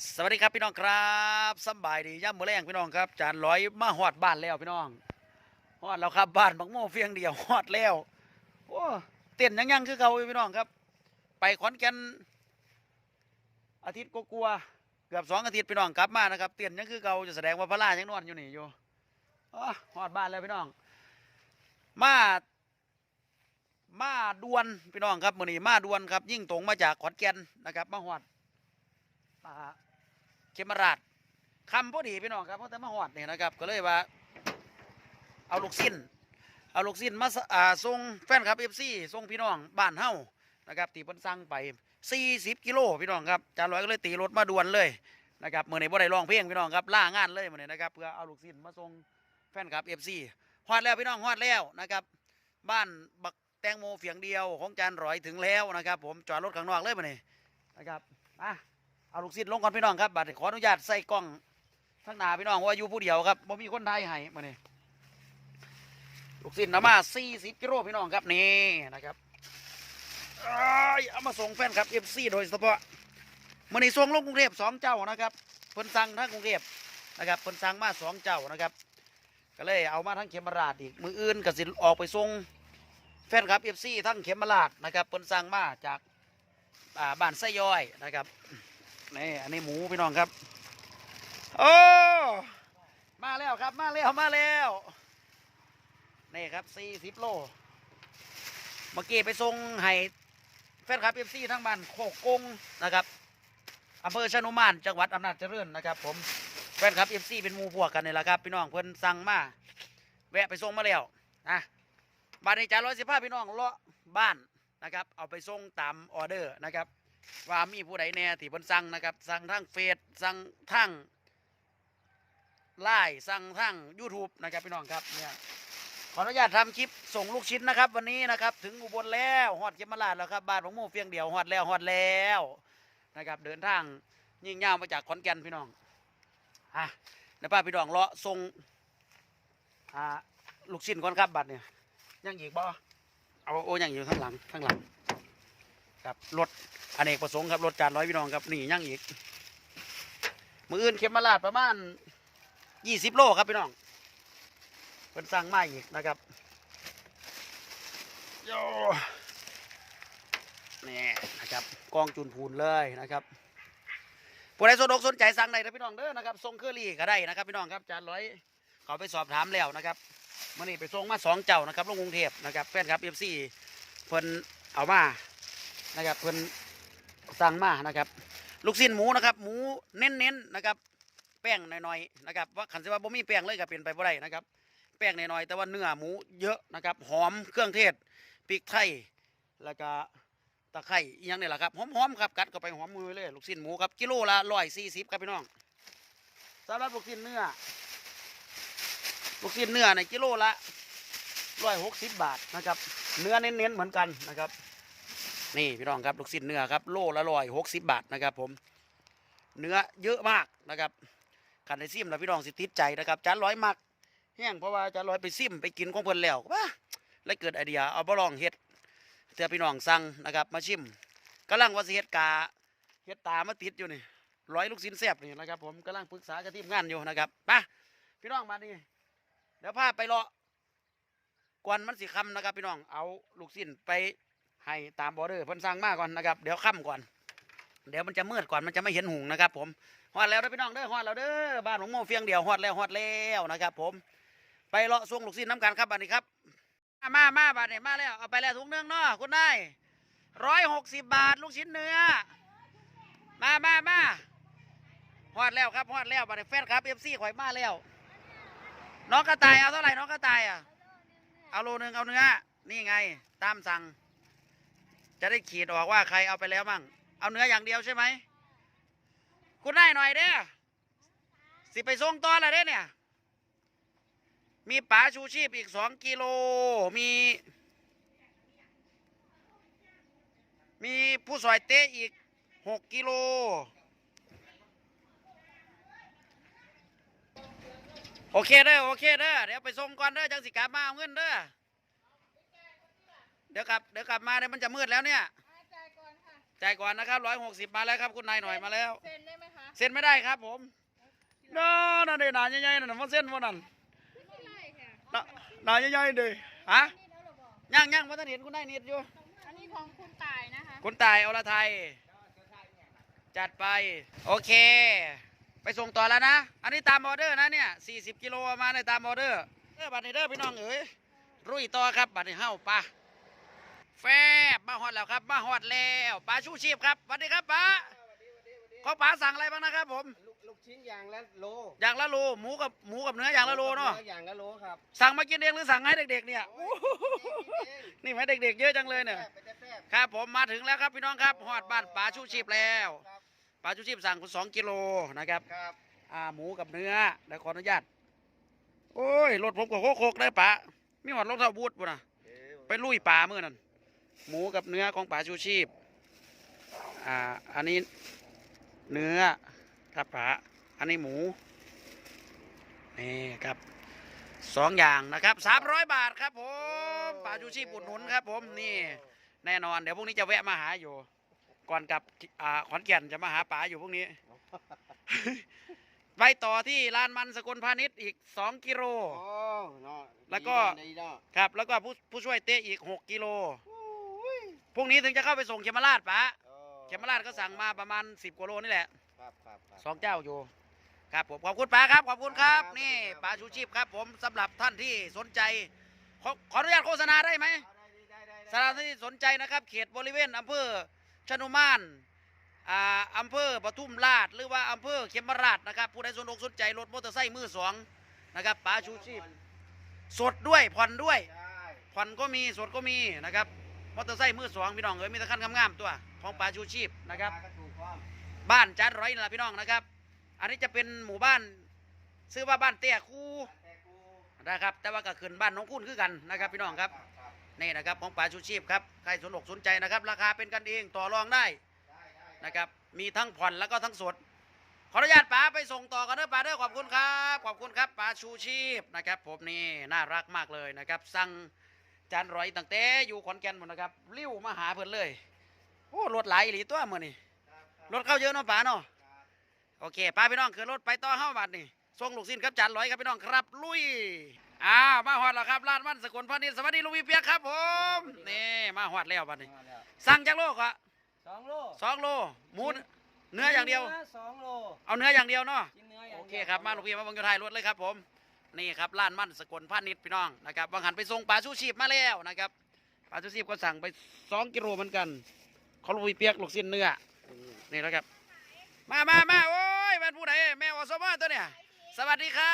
สวัสดีครับพี่น้องครับสบายดีย่ำมือแรงพี่น้องครับ จานร้อยมาหอดบ้านแล้วพี่น้องหอดแล้วครับบ้านบักโม่เฟียงเดียวหอดแล้วโอ้เต้นยังยังคือเก่าพี่น้องครับ ไปขอนแก่นอาทิตย์กลัวเกือบสองอาทิตย์พี่น้องกลับมานะครับเต้นยังคือเก่าจะแสดงว่าพระราชยังนอนอยู่นี่อยู่อ้อหอดบ้านแล้วพี่น้อง มามาดวนพี่น้องครับมือนี้มาดวนครับ ยิ่งตรงมาจากขอนแก่นนะครับ มาหอด เขมราชคำพอดีพี่น้องครับเพราะแต่มาหอดเนี่ยนะครับ ก็เลยว่า เอาลูกสิ้น เอาลูกสิ้นมาสอ่าส่งแฟนครับเอฟซีส่งพี่น้องบ้านเฮานะครับที่เพิ่นสั่งไป 40 กิโลพี่น้องครับจานร้อยก็เลยตีรถมาด่วนเลยนะครับเมื่อนี้บ่ได้ร้องเพลงพี่น้องครับล่างานเลยมื่อนี้นะครับเพื่อเอาลูกสิ้นมาส่งแฟนครับเอฟซีฮอดแล้วพี่น้องฮอดแล้วนะครับบ้านบักแตงโมเฟียงเดียวของจานร้อยถึงแล้วนะครับ ผมจอดรถข้างนอกเลยมื่อนี้นะครับอะ เอาลูกศิษย์ลงก่อนพี่น้องครับบัดขออนุญาตใส่กล้องทั้งหน้าพี่น้องว่าอยู่ผู้เดียวครับบ่มีคนไทยให้มาเนี่ยลูกศิษย์นำมา40กิโลพี่น้องครับนี่นะครับเอามาส่งแฟนครับ FC โดยเฉพาะมื่อนี้ส่งลงกรุงเทพสองเจ้านะครับเพิ่นสั่งทั้งกรุงเทพนะครับเพิ่นสั่งมาสองเจ้านะครับก็เลยเอามาทั้งเขมราชอีกมืออื่นก็สิออกไปส่งแฟนครับ FC ทั้งเขมราชนะครับเพิ่นสั่งมาจากบ้านไส้ย้อยนะครับ นี่อันนี้หมูพี่น้องครับ โอ้มาแล้วครับมาแล้วมาแล้วนี่ครับสี่สิบโลเมื่อกี้ไปส่งให้แฟนคลับเอฟซีทั้งบ้านโคกกงนะครับอำเภอชนุมานจังหวัดอำนาจเจริญนะครับ ผมแฟนคลับเอฟซีเป็นหมูพวกกันนี่แหละครับ พี่น้องเพิ่นสั่งมาแวะไปส่งมาแล้วนะบ้านในจ่าร้อยสิบห้าพี่น้องเลาะบ้านนะครับ เอาไปส่งตามออเดอร์นะครับ ว่ามีผู้ใดแน่ที่เพิ่นสั่งนะครับ สั่งทางเฟซสั่งทางไลน์สั่งทาง YouTube นะครับพี่น้องครับเนี่ยขออนุญาตทำคลิปส่งลูกชิ้นนะครับ วันนี้นะครับ ถึงอุบลแล้วฮอดเขมราชแล้วครับบ้านของหมู่เฟียงเดียวฮอดแล้วฮอดแล้วนะครับ เดินทางยิ่งยาวมาจากขอนแก่นพี่น้องอะเดี๋ยวป้าพี่น้องเลาะส่งอ่าลูกชิ้นก่อนครับบัตรเนี่ยยังอีกบ่เอาโอ้ยังอยู่ข้างหลังข้างหลัง ครับรถอเนกประสงค์ครับรถจานร้อยพี่น้องครับนี่ย่างอีกมืออื่นเข็มมาลาดประมาณยี่สิบโลครับพี่น้องเพิ่นสั่งมาอีกนะครับโยนี่นะครับกองจุนพูนเลยนะครับผู้ใดสนอกสนใจสั่งได้นะพี่น้องเด้อนะครับส่งเคอรี่ก็ได้นะครับ พี่น้องครับจานร้อยเขาไปสอบถามแล้วนะครับมื่อนี้ไปส่งมาสองเจ้านะครับลงกรุงเทพนะครับแฟนครับเอฟซีเพิ่นเอามา นะครับเพิ่นสั่งมานะครับ ลูกชิ้นหมูนะครับ หมูเน้นๆนะครับ แป้งหน่อยๆนะครับว่าขันสิว่าบ่มีแป้งเลยก็เป็นไปบ่ได้นะครับ แป้งหน่อยๆแต่ว่าเนื้อหมูเยอะนะครับ หอมเครื่องเทศพริกไทยแล้วก็ตะไคร้อีหยังนี่แหละครับหอมๆครับกัดเข้าไปหอมมือเลย ลูกชิ้นหมูครับกิโลละร้อยสี่สิบครับพี่น้องสำหรับลูกชิ้นเนื้อ ลูกชิ้นเนื้อในกิโลละร้อยหกสิบบาทนะครับ เนื้อเน้นๆเหมือนกันนะครับ นี่พี่น้องครับลูกชิ้นเนื้อครับโลละร้อยหกสิบบาทนะครับผมเนื้อเยอะมากนะครับขันในซิมแล้วพี่น้องสิติดใจนะครับจานร้อยมักแห้งเพราะว่าจานร้อยไปซิมไปกินของเพิ่นแล้วว้าแล้วเกิดไอเดียเอาบะลองเฮ็ดเพื่อพี่น้องสั่งนะครับ มาชิมกำลังว่าสิเฮ็ดกาเฮ็ดตามาติดอยู่นี่ร้อยลูกชิ้นแซ่บนี่นะครับ ผมกำลังปรึกษากับทีมงานอยู่นะครับไปพี่น้องมานี่เดี๋ยวพาไปเลาะกวนมันสิคำนะครับ พี่น้องเอาลูกชิ้นไป ให้ตามบอร์เดอร์เพิ่นสั่งมากก่อนนะครับเดี๋ยวค่ำก่อน เดี๋ยวมันจะมืดก่อนมันจะไม่เห็นหุงนะครับ ผมฮอดแล้วเด้อพี่น้องเด้อฮอดแล้วเด้อบ้านของโมเฟียงเดียวฮอดแล้วฮอดแล้วนะครับ ผมไปเลาะส่งลูกศิษย์น้ำกันครับบัดนี้ครับมามามาบัดนี้มาแล้วเอาไปแล้วถุงหนึงเนาะคุณนายร้อยหกสิบบาทลูกชิ้นเนื้อมามามาฮอดแล้วครับฮอดแล้วบัดนี้แฟนครับเอฟซีข่อยมาแล้วน้องกระต่ายเอาเท่าไหร่น้องกระต่ายอะเอาโลนึงเอาเนื้อนี่ไง ตามสั่ง จะได้ขีดออกว่าใครเอาไปแล้วมั่ง เอาเนื้ออย่างเดียวใช่ไหม คุณได้หน่อยเด้อสิไปส่งต่อแล้วเด้เนี่ย มีป๋าชูชีพอีกสองกิโล มี มีผู้สอยเตะอีกหกกิโล โอเคเด้อโอเคเด้อเดี๋ยวไปส่งก่อนเด้อจังสิกลับมาเอาเงินเด้อ เดี๋ยวกลับเดี๋ยวกลับมาเดี๋ยวมันจะมืดแล้วเนี่ยจ่ายก่อนค่ะจ่ายก่อนนะครับร้อยหกสิบมาแล้วครับคุณนายหน่อยมาแล้ว เซ็นได้ไหมคะเส้นไม่ได้ครับผมน้านั่นเด้หนาใหญ่ๆนั่นนะมันเส้นว่านั่นหนาหนาใหญ่ๆเด้ฮะย่างย่างมาท่านเห็นคุณนายนิดอยู่ อันนี้ของคุณตายนะคะคุณตายอรไทย จัดไป โอเค ไปส่งต่อแล้วนะ อันนี้ตามออเดอร์นะเนี่ย 40 กิโลมาในตามออเดอร์เออบัตรนี้เด้อพี่น้องเอ๋ยรุ่ยต่อครับบัตรนี้เฮ้าปะ แฟบมาฮอดแล้วครับมาฮอดแล้วปลาชูชีพครับสวัสดีครับป้าของป๋าสั่งอะไรบ้างนะครับ ผมลูกลูกชิ้นอย่างละโลอย่างละโลหมูกับหมูกับเนื้ออย่างละโลเนาะอย่างละโลครับสั่งมากินเองหรือสั่งให้เด็ก ๆ เนี่ยโอ้โหนี่แม่เด็ก ๆ เยอะจังเลยเนี่ยแซ่บไปแต่แซ่บครับ ผมมาถึงแล้วครับพี่น้องครับฮอดบ้านป๋าชูชีพแล้วครับปลาชูชีพสั่งสองกิโลนะครับครับอ่าหมูกับเนื้อได้ขออนุญาตโอ้ยรถผมก็โคกๆได้ปะมีหอดรถเท่าบูดปุ่นนะเออไปลุยป่าเมื่อนั้น หมูกับเนื้อของป่าชูชีพ อ่า อันนี้เนื้อครับป่าอันนี้หมู นี่ครับสองอย่างนะครับสามร้อยบาทครับผมป่าชูชีพอุดหนุนครับ ผมนี่แน่นอนเดี๋ยวพรุ่งนี้จะแวะมาหาอยู่ ก่อนกลับอ่าขอนแก่นจะมาหาป๋าอยู่พรุ่งนี้ ไปต่อที่ลานมันสกลพาณิชย์อีก2กิโลโอ้เนาะแล้วก็ดีเนาะครับแล้วก็ผู้ผู้ช่วยเตะอีก6กิโล พรุ่งนี้ถึงจะเข้าไปส่งเขมราชปะโอ้เขมราชก็สั่งมาประมาณ10กิโลนี่แหละครับครับครับ สองเจ้าอยู่ ครับผมขอบคุณป้าครับขอบคุณครับ ครับนี่ครับป้าชูชีพครับ ผมสำหรับท่านที่สนใจ ขอขออนุญาตโฆษณาได้ไหมเอาได้ได้ได้ได้สำหรับท่านที่สนใจนะครับ เขตบริเวณอำเภอชนุมานอ่าอำเภอปทุมราช หรือว่าอำเภอเขมราชนะครับ ผู้ใดสนอกสนใจรถมอเตอร์ไซค์มือสองนะครับป้าชูชีพ สดด้วยผ่อนด้วยใช่ผ่อนก็มีสดก็มีนะครับ มอเตอร์ไซค์มือสองพี่น้องเอ้ยมีแต่คันงามๆตัว ของป้าชูชีพนะครับาาก็ถูกพร้อมบ้านจานร้อยนี่แหละพี่น้องนะครับ อันนี้จะเป็นหมู่บ้านซื้อว่าบ้านเตี้ยคูแต่กูนะครับ แต่ว่าก็ขึ้นบ้านน้องคุณคือกันนะครับ พี่น้องครับครับนี่นะครับของป่าชูชีพครับใครสนอกสนใจนะครับ ราคาเป็นกันเองต่อรองได้ได้ได้ได้นะครับ มีทั้งผ่อนแล้วก็ทั้งสดขออนุญาตป๋าไปส่งต่อกันเด้อป๋าเด้อขอบคุณครับ ขอบคุณครับป๋าชูชีพนะครับ ผมนี่น่ารักมากเลยนะครับ สั่ง จานร้อยตั้งแต่อยู่ขอนแก่นหมดนะครับริ้วมาหาเพิ่นเลยโอ้รถหลายอีหลีตัวมื่อนี่ครับครับรถเข้าเยอะเนาะป๋าเนาะครับโอเคป้าพี่น้องขึ้นรถไปต่อเฮ้าบัดนี่ส่งลูกสิ้นครับจานร้อยครับพี่น้องครับ ลุยอ้าวมาหอดแล้วครับร้านมันสกุลพาณิชย์สวัสดีลุงพี่เปียกครับผมนี่มาหอดแล้วบัดนี้มาแล้วสั่งจากโลกอะสองโลสองโลหมูเนื้ออย่างเดียวสองโลเอาเนื้ออย่างเดียวเนาะกินเนื้ออย่างโอดียวเคครับมาลูกพี่มาเบังอยู่ท้ายรถเลยครับผม นี่ครับร้านมันสกุลพาณิชย์พี่น้องนะครับบางหันไปส่งปลาชูชีพมาแล้วนะครับปลาชูชีพก็สั่งไปสองกิโลเหมือนกันเขาลุงพี่เปียกลูกสิ้นเนื้อนี่แล้วครับ มามามาโอ้ยเป็นผู้ใดแม่อสมตัวเนี่ย สวัสดีค่ะ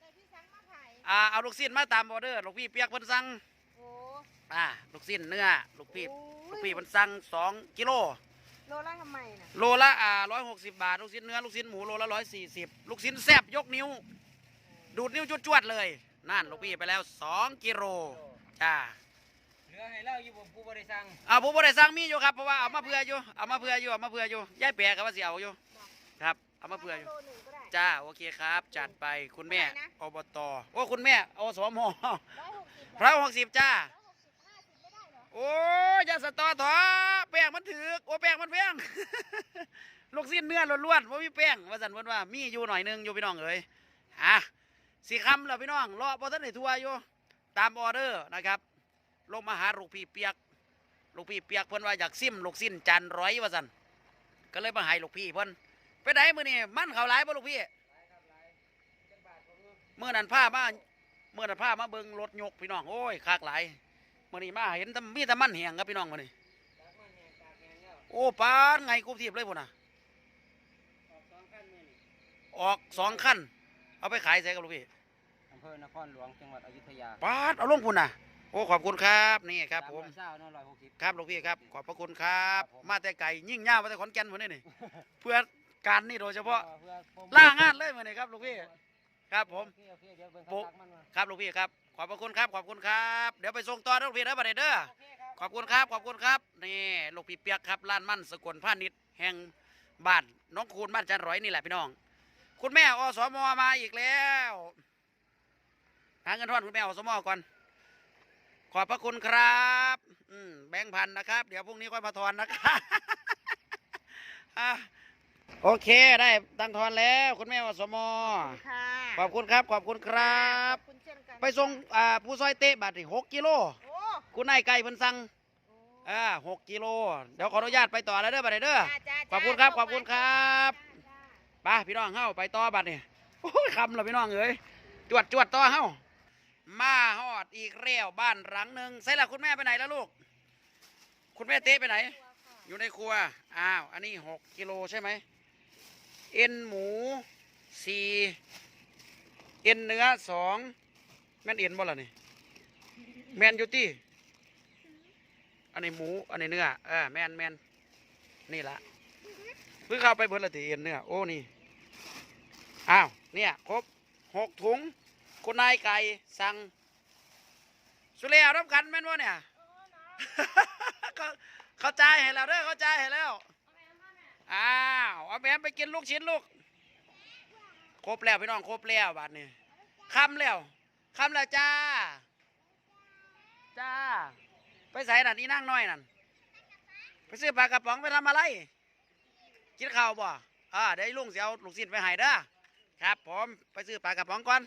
แต่พี่ซังมาถ่ายอ่าเอาลูกสิ้นมาตามออเดอร์ลูกพี่เปียกเพิ่นสั่งโอ้อ่าลูกสิ้นเนื้อลูกพี่โอ้ลูกยพี่เพิ่นสั่งสองกิโลโลละทำไมน่ะโลละอ่าร้อยหกสิบบาท ลูกชิ้นเนื้อ ลูกชิ้นหมู โลละร้อยสี่สิบลูกชิ้นแซบยกนิ้ว ดูดนิ้วจวดๆเลย นั่นลูกพี่ไปแล้วสองกิโลจ้าเหลือให้เล่าอยู่บ่ผู้บริสั่งเอาผู้บริสั่งมีอยู่ครับเพราะว่าเอามาเผื่ออยู่เอามาเผื่ออยู่เอามาเผื่ออยู่ยายแปรกับว่าสิเอาอยู่ครับเอามาเผื่ออยู่โลหนึ่งก็ได้จ้าโอเคครับ จัดไปคุณแม่เท่าไหร่นะอบตโอ้คุณแม่อสมร้อยหกสิบพระหกสิบจ้าร้อยหกสิบห้าสิบไม่ได้เหรอโอ้ยอย่าสตอถอแป้งมันถือกโอ้แป้งมันแพงลูกสิ้นเนื้อล้วนๆว่ามีแป้งว่าสันเพิ่นว่ามีอยู่หน่อยหนึงอยู่พี่น้องเอ้ยอะ สี่คำแล้วพี่น้องรอพอท่านได้ทัวร์อยู่ตามออเดอร์นะครับ ลงมาหาลูกพี่เปียก ลูกพี่เปียกเพิ่นว่าอยากซิมลูกสิ้นจานร้อยว่าสันก็เลยมาให้ลูกพี่เพิ่นไปไหนมือนี้มันเขาหลายบ่ลูกพี่เมื่อนั้นผ้ามาเมื่อนั้นผ้ามาเบิงรถยกพี่น้องโอ้ยคากหลายมื่อนี้มาเห็นแต่มีแต่มันแหงครับพี่น้องมื่อนี้โอ้ปานไงกูทีบเลยพุ่นน่ะออกสองขั้น เอาไปขายใส่กับลูกพี่อำเภอนครหลวงจังหวัดอยุธยาปาดเอาลงพุ่นน่ะ โอ้ขอบคุณครับนี่ครับผมเช้าเนาะร้อยหกสิบ ครับลูกพี่ครับ ขอบพระคุณครับ ครับผม มาแต่ไก่ยิ่งย่าวมาแต่ขอนแก่นพุ่นนี่นี่ เพื่อการนี่โดยเฉพาะเพื่อโปรโมทล่างานเลยมื่อนี้ครับลูกพี่ครับผม โอเคโอเคเดี๋ยวเบิ่งปุ๊คักๆมันมาครับลูกพี่ครับ ขอบพระคุณครับ ขอบคุณครับ เดี๋ยวไปส่งต่อนะลูกพี่นะบัดนี้เด้อ โอเคครับ ขอบคุณครับ ขอบคุณครับ นี่ลูกพี่เปียกครับร้านมั่นสกลพาณิชย์แห่งบ้านน้องคูณบ้านจันร้อยนี่แหละพี่น้อง คุณแม่อสมมาอีกแล้วหาเงินทอนคุณแม่อสมก่อน ขอบพระคุณครับอืมแบงค์พันนะครับ เดี๋ยวพรุ่งนี้ค่อยมาทอนนะครับอะโอเคได้ตังทอนแล้ว คุณแม่วสมค่ะขอบคุณครับ ขอบคุณครับขอบคุณเช่นกันไปส่งอ่าผู้ซอยเตะบัตรหกกิโลโอ้คุณนายไก่เพิ่นสั่งโอ้อ่าหกกิโล เดี๋ยวขออนุญาตไปต่อแล้วเด้อบัดนี้เด้อจ้าจ้าขอบคุณครับ ขอบคุณครับ จ้าจ้าไปพี่น้องเฮาไปต่อบัดนี่โอ้ยคำแล้วพี่น้องเอ้ยจวดจวดต่อเฮามาฮอดอีกแล้วบ้านหลังหนึ่งใส่ละคุณแม่ไปไหนแล้วลูก คุณแม่เตะไปไหน อยู่ในครัวอ้าวอันนี้หกกิโลใช่ไหมเอ็นหมูสี่เอ็นเนื้อสองแม่นเอ็นบ่ล่ะนี่แมนยูตี้อันนี้หมู อันนี้เนื้อเออแมนแมนนี่ละ เพิ่งเข้าไปเพิ่นละตีเอ็นเนื้อโอ้นี่อ้าวเนี่ยครบหกถุงคุณนายไก่สั่งสุเรียรับกันแม่นบ่เนี่ยเขาเข้าใจให้แล้วเด้อเข้าใจให้แล้วอ้าวเอาแม่ไปกินลูกชิ้นลูกครบแล้วพี่น้องครบแล้วบาดนี้คำแล้วคำแล้วจ้า จ้า ไปใส่นั่นนี่นั่งน้อยนั่นไปซื้อปลากระป๋องไปทำอะไร กินข้าวบ่อ่าเดี๋ยวลุงเสียวลูกชิ้นไปให้เด้อครับผมไปซื้อปลากระป๋องก่อน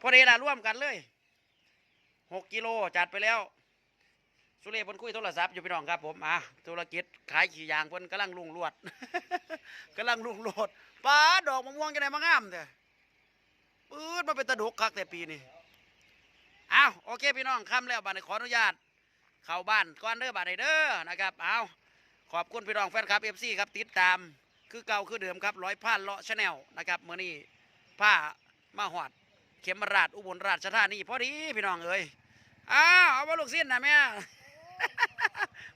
พอดีละร่วมกันเลยหกกิโลจัดไปแล้ว สุเรศพนคุยโทรศัพท์อยู่พี่น้องครับผมอะธุรกิจขายขี่ยางพนกำลังลุงลวดกำลังลุงโลดป้าดอกมะม่วงจะได้มางามเถอะปื๊ดมาเป็นตะดกคักแต่ปีนี้ อ้าวโอเคพี่น้องคำแล้วบัดนี้ขออนุญาต เข้าบ้านก่อนเด้อบัดนี้เด้อนะครับเอาขอบคุณพี่น้องแฟนคลับเอฟซีครับติดตามคือเก่าคือเดิมครับร้อยผ่านเลาะชาแนลนะครับเมื่อนี้ผ้ามาหอด เข็มราชอุบลราชธานีพอดีพี่น้องเอ้ยอ้าวเอามาลูกสิ้นนะแม่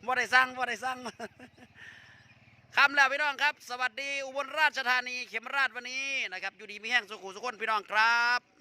บ่ได้สั่งบ่ได้สั่งคำแล้วพี่น้องครับ สวัสดีอุบลราชธานี เข็มราชวันนี้นะครับอยู่ดีมีแห้งสุขุสุขคนพี่น้องครับ